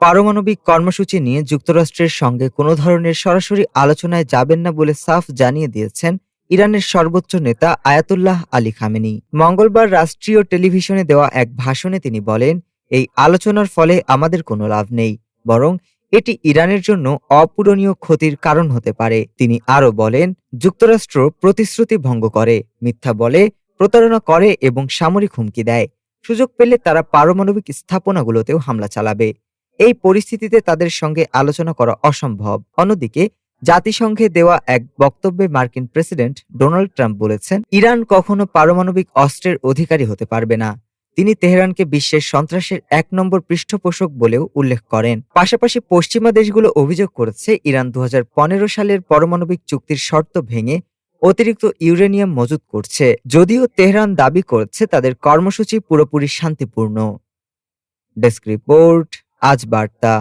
পারমাণবিক কর্মসূচি নিয়ে যুক্তরাষ্ট্রের সঙ্গে কোনো ধরনের সরাসরি আলোচনায় যাবেন না বলে সাফ জানিয়ে দিয়েছেন ইরানের সর্বোচ্চ নেতা আয়াতুল্লাহ আলী খামেনি। মঙ্গলবার রাষ্ট্রীয় টেলিভিশনে দেওয়া এক ভাষণে তিনি বলেন, এই আলোচনার ফলে আমাদের কোনো লাভ নেই, বরং এটি ইরানের জন্য অপূরণীয় ক্ষতির কারণ হতে পারে। তিনি আরও বলেন, যুক্তরাষ্ট্র প্রতিশ্রুতি ভঙ্গ করে, মিথ্যা বলে, প্রতারণা করে এবং সামরিক হুমকি দেয়। সুযোগ পেলে তারা পারমাণবিক স্থাপনাগুলোতেও হামলা চালাবে। এই পরিস্থিতিতে তাদের সঙ্গে আলোচনা করা অসম্ভব। অন্যদিকে, জাতিসংঘে দেওয়া এক বক্তব্যে মার্কিন প্রেসিডেন্ট ডোনাল্ড ট্রাম্প বলেছেন, ইরান কখনো পারমাণবিক অস্ত্রের অধিকারী হতে পারবে না। তিনি তেহরানকে বিশ্বের সন্ত্রাসের এক নম্বর পৃষ্ঠপোষক বলেও উল্লেখ করেন। পাশাপাশি পশ্চিমা দেশগুলো অভিযোগ করেছে, ইরান দু হাজার পনেরো সালের পারমাণবিক চুক্তির শর্ত ভেঙে অতিরিক্ত ইউরেনিয়াম মজুত করছে। যদিও তেহরান দাবি করছে, তাদের কর্মসূচি পুরোপুরি শান্তিপূর্ণ। ডেস্ক রিপোর্ট আজ বার্তা